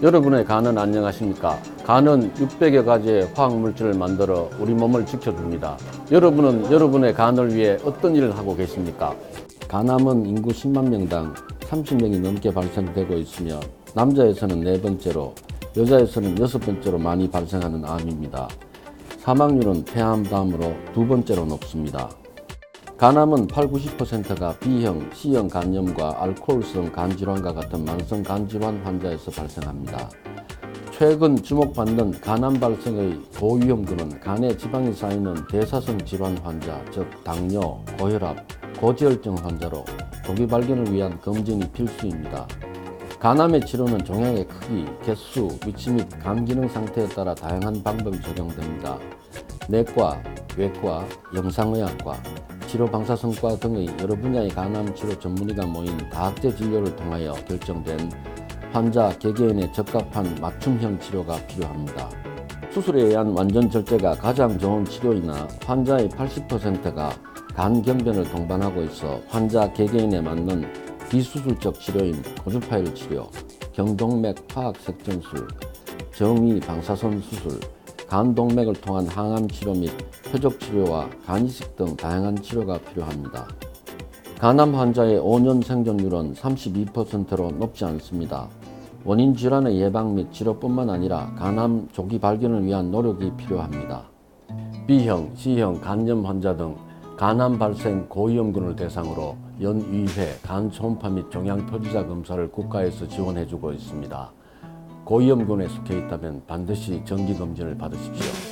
여러분의 간은 안녕하십니까? 간은 600여 가지의 화학물질을 만들어 우리 몸을 지켜줍니다. 여러분은 여러분의 간을 위해 어떤 일을 하고 계십니까? 간암은 인구 10만 명당 30명이 넘게 발생되고 있으며 남자에서는 네 번째로 여자에서는 여섯 번째로 많이 발생하는 암입니다. 사망률은 폐암 다음으로 두 번째로 높습니다. 간암은 8, 90%가 B형, C형 간염과 알코올성 간질환과 같은 만성 간질환 환자에서 발생합니다. 최근 주목받는 간암 발생의 고위험군은 간에 지방이 쌓이는 대사성 질환 환자, 즉 당뇨, 고혈압, 고지혈증 환자로 조기 발견을 위한 검진이 필수입니다. 간암의 치료는 종양의 크기, 개수, 위치 및 간 기능 상태에 따라 다양한 방법이 적용됩니다. 내과, 외과, 영상의학과, 치료 방사선과 등의 여러 분야의 간암 치료 전문의가 모인 다학제 진료를 통하여 결정된 환자 개개인에 적합한 맞춤형 치료가 필요합니다. 수술에 의한 완전 절제가 가장 좋은 치료이나 환자의 80%가 간 경변을 동반하고 있어 환자 개개인에 맞는 비수술적 치료인 고주파일 치료, 경동맥 화학 색전술, 정위 방사선 수술, 간동맥을 통한 항암 치료 및 표적 치료와 간이식 등 다양한 치료가 필요합니다. 간암 환자의 5년 생존율은 32%로 높지 않습니다. 원인 질환의 예방 및 치료뿐만 아니라 간암 조기 발견을 위한 노력이 필요합니다. B형, C형 간염 환자 등 간암 발생 고위험군을 대상으로 연위회 간 초음파 및 종양 표지자 검사를 국가에서 지원해주고 있습니다. 고위험군에 속해 있다면 반드시 정기 검진을 받으십시오.